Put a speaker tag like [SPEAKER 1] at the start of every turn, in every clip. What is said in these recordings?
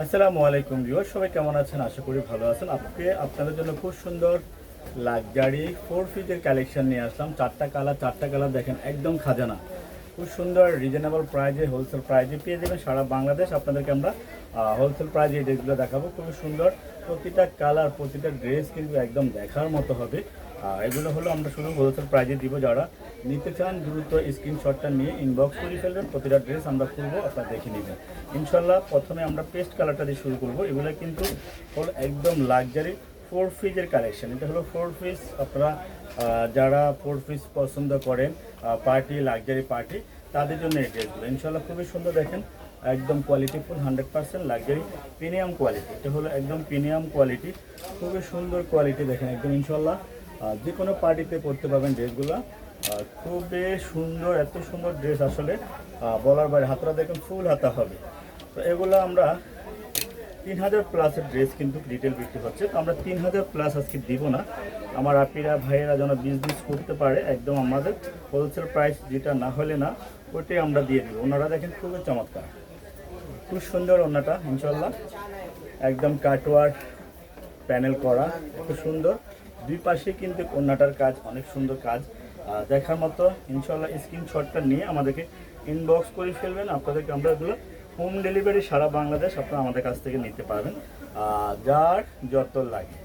[SPEAKER 1] আসসালামু আলাইকুম ভিউয়ার সবাই কেমন আছেন? আশা করি ভালো আছেন। আজকে আপনাদের জন্য খুব সুন্দর লাক্সারি ফোর ফিটের কালেকশন নিয়ে আসলাম। চারটা কালার চারটা কালার দেখেন, একদম খাজানা। খুব সুন্দর রিজনেবল প্রাইজে হোলসেল প্রাইজে পেয়ে যাবেন সারা বাংলাদেশ। আপনাদেরকে আমরা হোলসেল প্রাইজে ড্রেসগুলো দেখাবো। খুবই সুন্দর। প্রতিটা কালার, প্রতিটা ড্রেস কিন্তু একদম দেখার মতো হবে। এগুলো হলো আমরা শুধু হোলসেল প্রাইজে দিব যারা। নিতে চান, দ্রুত স্ক্রিনশটটা নিয়ে ইনবক্স করে ফেলবেন, প্রতিটা ড্রেস আমরা খুলবো, আপনারা দেখে নেবেন। ইনশাল্লাহ প্রথমে আমরা পেস্ট কালারটা দিয়ে শুরু করব। এগুলো কিন্তু হলো একদম লাক্সারি ফোর ফিজের কালেকশন এটা হলো ফোর পিস আপনারা যারা ফোর পিস পছন্দ করেন পার্টি লাক্সারি পার্টি তাদের জন্য এই ড্রেসগুলো ইনশাল্লাহ খুবই সুন্দর দেখেন, একদম quality full hundred percent luxury premium quality এটা হলো একদম প্রিমিয়াম কোয়ালিটি খুবই সুন্দর কোয়ালিটি দেখেন একদম, ইনশাল্লাহ। যে কোনো পার্টিতে পরতে পারবেন ড্রেসগুলো। খুবই সুন্দর, এত সুন্দর ড্রেস আসলে বলার বাইরে হাতটা দেখুন, ফুল হাতা হবে। তো এগুলো আমরা তিন হাজার প্লাসের ড্রেস কিন্তু রিটেল বিক্রি হচ্ছে। তো আমরা তিন হাজার প্লাস আজকে দিব না। আমার আপিরা, ভাইয়েরা যেন বিজনেস করতে পারে, একদম আমাদের হোলসেল প্রাইস যেটা না হলে না ওইটাই আমরা দিয়ে দিব। ওনারা দেখেন খুবই চমৎকার। খুব সুন্দর ওনাটা ইনশাল্লাহ একদম কাটওয়ার্ক প্যানেল করা, খুব সুন্দর। দুই পাশে কিন্তু ওনাটার কাজ, অনেক সুন্দর কাজ। দেখার মতো ইনশাল্লাহ স্ক্রিনশটটা নিয়ে আমাদেরকে ইনবক্স করে ফেলবেন। আপনাদেরকে আমরা এগুলো হোম ডেলিভারি সারা বাংলাদেশ আপনারা আমাদের কাছ থেকে নিতে পারবেন। যার যত লাগে।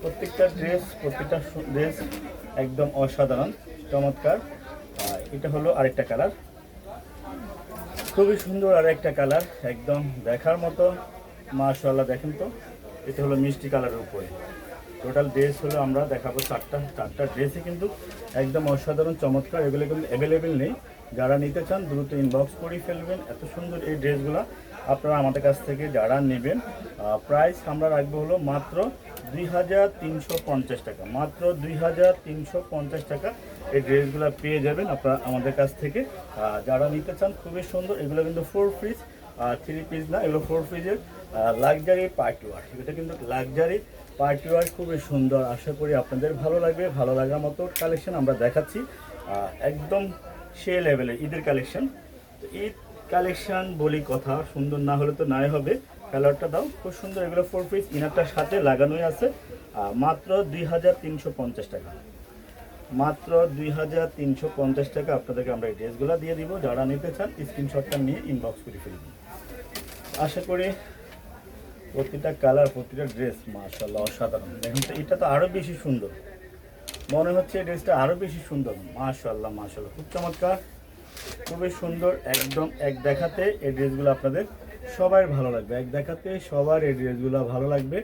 [SPEAKER 1] প্রত্যেকটা ড্রেস প্রত্যেকটা ড্রেস একদম অসাধারণ, চমৎকার। এটা হলো আরেকটা কালার খুবই সুন্দর আর একটা কালার একদম দেখার মতো। মাশাল্লাহ দেখেন তো। এটা হলো মিষ্টি কালারের উপরে। টোটাল ড্রেস হলো আমরা দেখাবো চারটা চারটা ড্রেসই কিন্তু একদম অসাধারণ, চমৎকার এগুলো কিন্তু অ্যাভেলেবেল নেই। যারা নিতে চান, দ্রুত ইনবক্স করে ফেলবেন। এত সুন্দর এই ড্রেসগুলো আপনারা আমাদের কাছ থেকে যারা নেবেন প্রাইস আমরা রাখব হলো মাত্র দুই হাজার তিনশো পঞ্চাশ টাকা। মাত্র দুই হাজার তিনশো পঞ্চাশ টাকা এই ড্রেসগুলো পেয়ে যাবেন আপনারা আমাদের কাছ থেকে। যারা নিতে চান, খুবই সুন্দর। এগুলো কিন্তু ফোর পিস থ্রি পিস না, এগুলো ফোর পিসের লাক্সারি পার্টি ওয়ার এটা কিন্তু লাক্সারি পার্টি ওয়ার খুবই সুন্দর। আশা করি আপনাদের ভালো লাগবে। ভালো লাগার মতো কালেকশন আমরা দেখাচ্ছি। একদম সে লেভেলের ঈদের কালেকশন ঈদ কালেকশন বলি কথা, সুন্দর না হলে তো নাই হবে। কালারটা দাও, খুব সুন্দর। এগুলো ফোর পিস ইনারটার সাথে লাগানোই আছে। মাত্র দুই হাজার তিনশো পঞ্চাশ টাকা। মাত্র দুই হাজার তিনশো পঞ্চাশ টাকা আপনাদেরকে আমরা এই ড্রেসগুলো দিয়ে দিব। যারা নিতে চান স্ক্রিনশটটা নিয়ে ইনবক্স করে ফেলবেন আশা করি প্রতিটা কালার, প্রতিটা ড্রেস মাশাল্লাহ অসাধারণ। দেখুন তো, এটা তো আরও বেশি সুন্দর। মনে হচ্ছে এই ড্রেসটা আরও বেশি সুন্দর। মাশাল্লাহ মাশাল্লাহ খুব চমৎকার, খুবই সুন্দর, একদম এক দেখাতে এই ড্রেসগুলো আপনাদের সবার ভালো লাগবে। এক দেখাতে সবার এই ড্রেসগুলো ভালো লাগবে।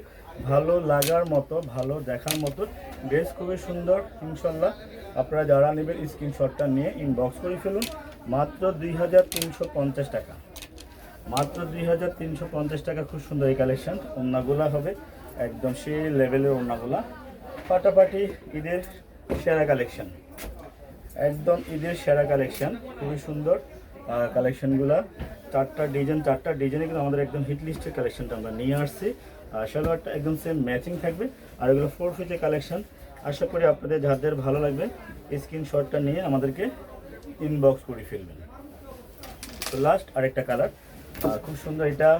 [SPEAKER 1] ভালো লাগার মতো, ভালো দেখার মতো ড্রেস খুবই সুন্দর ইনশাল্লাহ আপনারা যারা নেবেন স্ক্রিনশটটা নিয়ে ইনবক্স করে ফেলুন। মাত্র দুই হাজার তিনশো পঞ্চাশ টাকা। মাত্র দুই হাজার তিনশো পঞ্চাশ টাকা। খুব সুন্দর এই কালেকশন ওড়নাগুলা হবে একদম সেই লেভেলের ওড়নাগুলা। ফাটাফাটি ঈদের সেরা কালেকশন একদম ঈদের সেরা কালেকশন খুবই সুন্দর কালেকশনগুলা চারটা ডিজাইন চারটা ডিজাইনে কিন্তু আমাদের একদম হিট লিস্টের কালেকশনটা আমরা নিয়ে আসছি। সালোয়ারটা একদম সেম ম্যাচিং থাকবে। আর এগুলো ফোর ফিটের কালেকশন আশা করি আপনাদের যাদের ভালো লাগবে স্ক্রিনশটটা নিয়ে আমাদেরকে ইনবক্স করে ফেলবেন। তো লাস্ট আরেকটা কালার খুব সুন্দর এটা।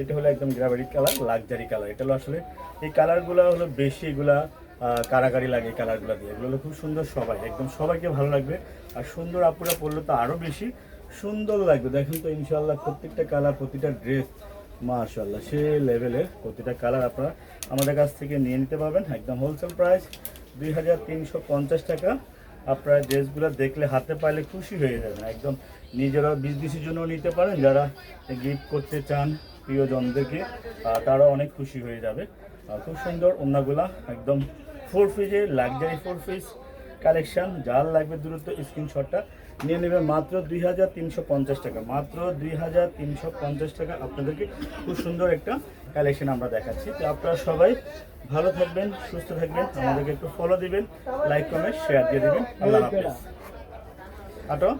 [SPEAKER 1] এটা হলো একদম গ্রাভারি কালার, লাক্সারি কালার। এটা হলো আসলে, এই কালারগুলো হলো বেশি এগুলা কারাকারি লাগে কালারগুলো দিয়ে। এগুলো হলো খুব সুন্দর সবাই, একদম সবাইকে ভালো লাগবে। আর সুন্দর আপুরা পড়লে তো আরও বেশি সুন্দর লাগবে। দেখেন তো ইনশাল্লাহ প্রত্যেকটা কালার, প্রতিটা ড্রেস মাশাল্লাহ সে লেভেলের প্রতিটা কালার আপনারা আমাদের কাছ থেকে নিয়ে নিতে পারবেন। একদম হোলসেল প্রাইস দুই হাজার তিনশো পঞ্চাশ টাকা। আপনারা ড্রেসগুলো দেখলে হাতে পাইলে খুশি হয়ে যাবেন। একদম নিজেরা বিজনেসের জন্য নিতে পারেন, যারা গিফট করতে চান প্রিয়জনদেরকে তারা অনেক খুশি হয়ে যাবে। খুব সুন্দর ওনাগুলা একদম ফোর পিসের লাক্সারি ফোর পিস কালেকশন যার লাগবে দূরত্ব স্ক্রিনশটটা নিয়ে নেবে মাত্র দুই হাজার তিনশো পঞ্চাশ টাকা। মাত্র দুই হাজার তিনশো পঞ্চাশ টাকা আপনাদেরকে খুব সুন্দর একটা কালেকশন আমরা দেখাচ্ছি। তো আপনারা সবাই ভালো থাকবেন, সুস্থ থাকবেন। আমাদেরকে একটু ফলো দিবেন লাইক কমেন্ট শেয়ার দিয়ে দিবেন। আল্লাহ হাফিজ। আটো।